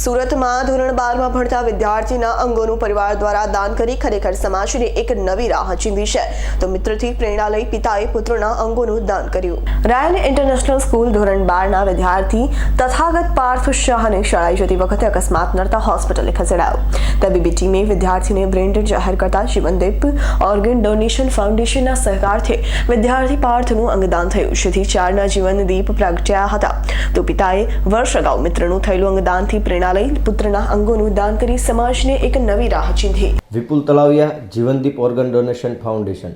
સુરતમાં ધોરણ બારમાં ભણતા વિદ્યાર્થીના અંગોનું પરિવાર દ્વારા દાન કરી ખરેખર સમાજને એક નવી રાહ ચીંધી છે. તો મિત્રથી પ્રેરણા લઈ પિતાએ પુત્રના અંગોનું દાન કર્યું. રાયલ ઇન્ટરનેશનલ સ્કૂલ ધોરણ બારના વિદ્યાર્થી તથાગત પાર્થ શાહને શાળાએ જતી વખતે અકસ્માત નડતા હોસ્પિટલે ખસેડાયો. તબીબી ટીમે વિદ્યાર્થીને બ્રેન્ડેડ જાહેર કરતા જીવનદીપ ઓર્ગન ડોનેશન ફાઉન્ડેશનના સહકારથી વિદ્યાર્થી પાર્થનું અંગદાન થયું. જેથી ચારના જીવનદીપ પ્રગટ્યા હતા. તો પિતાએ વર્ષ અગાઉ મિત્રનું થયેલું અંગદાનથી પ્રેરણા લઈ પુત્રના અંગોનું દાન કરી સમાજને એક નવી રાહ ચીંધી. Vipul Talaviya, Jeevandeep organ donation foundation,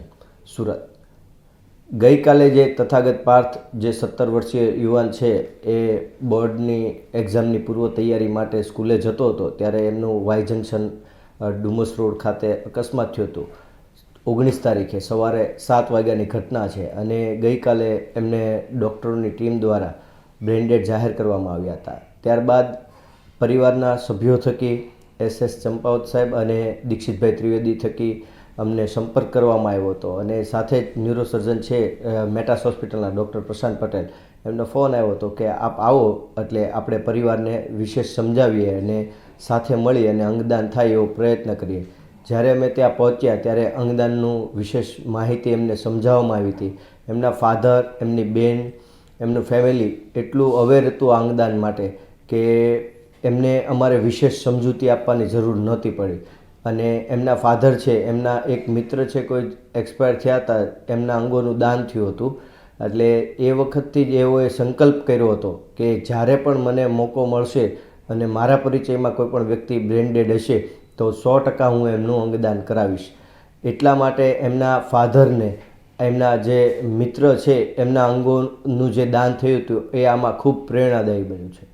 Surat. ગઈકાલે જે તથાગત પાર્થ, જે સત્તર વર્ષીય યુવાન છે, એ બોર્ડની એક્ઝામની પૂર્વ તૈયારી માટે સ્કૂલે જતો હતો, ત્યારે એમનું વાય જંકશન ડુમસ રોડ ખાતે અકસ્માત થયું હતું. ઓગણીસ તારીખે સવારે સાત વાગ્યાની ઘટના છે અને ગઈકાલે એમને ડૉક્ટરોની ટીમ દ્વારા બ્રેન્ડેડ જાહેર કરવામાં આવ્યા હતા. ત્યારબાદ પરિવારના સભ્યો થકી એસ એસ ચંપાવત સાહેબ અને દીક્ષિતભાઈ ત્રિવેદી થકી અમને સંપર્ક કરવામાં આવ્યો હતો. અને સાથે જ ન્યુરોસર્જન છે મેટાસ હોસ્પિટલના ડૉક્ટર પ્રશાંત પટેલ, એમનો ફોન આવ્યો હતો કે આપ આવો એટલે આપણે પરિવારને વિશેષ સમજાવીએ અને સાથે મળી અને અંગદાન થાય એવો પ્રયત્ન કરીએ. જ્યારે અમે ત્યાં પહોંચ્યા ત્યારે અંગદાનનું વિશેષ માહિતી એમને સમજાવવામાં આવી હતી. એમના ફાધર, એમની બેન, એમનું ફેમિલી એટલું અવેર હતું આ અંગદાન માટે કે એમને અમારે વિશેષ સમજૂતી આપવાની જરૂર નહોતી પડી. અને એમના ફાધર છે, એમના એક મિત્ર છે કોઈ એક્સપાયર થયા હતા, એમના અંગોનું દાન થયું હતું. એટલે એ વખતથી જ એઓએ સંકલ્પ કર્યો હતો કે જ્યારે પણ મને મોકો મળશે અને મારા પરિચયમાં કોઈ પણ વ્યક્તિ બ્રેન્ડેડ હશે, તો સો ટકા હું એમનું અંગદાન કરાવીશ. એટલા માટે એમના ફાધરને, એમના જે મિત્ર છે, એમના અંગોનું જે દાન થયું હતું, એ આમાં ખૂબ પ્રેરણાદાયી બન્યું છે.